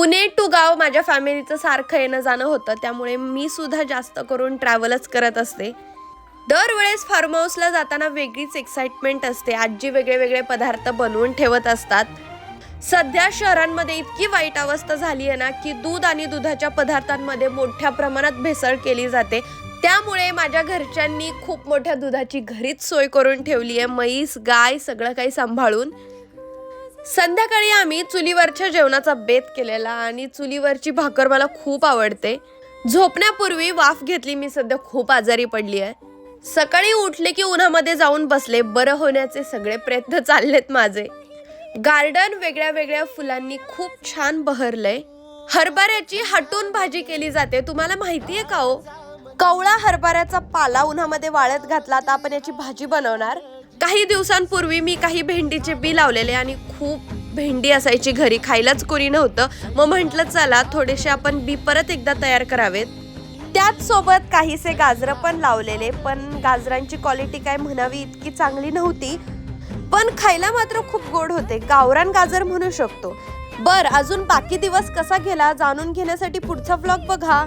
Pune to गाव माझ्या फॅमिलीचं सारखं येणं जाणं होतं. त्यामुळे मी सुद्धा जास्त करून ट्रॅव्हलच करत असते. दरवेळेस फार्म हाऊसला जाताना वेगळीच एक्साइटमेंट असते. आजी वेगळे वेगळे पदार्थ बनवून ठेवत असतात. सध्या शहरांमध्ये इतकी वाईट अवस्था झाली आहे ना की दूध आणि दुधाच्या पदार्थांमध्ये मोठ्या प्रमाणात भेसळ केली जाते. त्यामुळे माझ्या घरच्यांनी खूप मोठ्या दुधाची घरीच सोय करून ठेवली आहे. म्हैस गाय सगळं काही सांभाळून. संध्याकाळी आम्ही चुलीवरच्या जेवणाचा बेत केलेला आणि चुलीवरची भाकर मला खूप आवडते. झोपण्यापूर्वी वाफ घेतली मी सध्या खूप आजारी पडली आहे. सकाळी उठले की उन्हामध्ये जाऊन बसले बरं होण्याचे सगळे प्रयत्न चाललेत माझे. गार्डन वेगळ्या वेगळ्या फुलांनी खूप छान बहरलंय. हरभऱ्याची हटून भाजी केली जाते तुम्हाला माहिती आहे का हो? कवळा हरभऱ्याचा पाला उन्हामध्ये वाळत घातला आता आपण याची भाजी बनवणार. काही दिवसांपूर्वी मी काही भेंडीचे बी लावलेले आणि खूप भेंडी असायची घरी खायलाच कोणी नव्हतं. मग म्हटलं चला थोडेसे आपण बी परत एकदा तयार करावेत. त्याच सोबत काहीसे गाजरं पण लावलेले पण गाजरांची क्वालिटी काय म्हणावी इतकी चांगली नव्हती. पण खायला मात्र खूप गोड होते. गावरान गाजर म्हणू शकतो. बर अजून बाकी दिवस कसा गेला जाणून घेण्यासाठी पुढचा ब्लॉग बघा.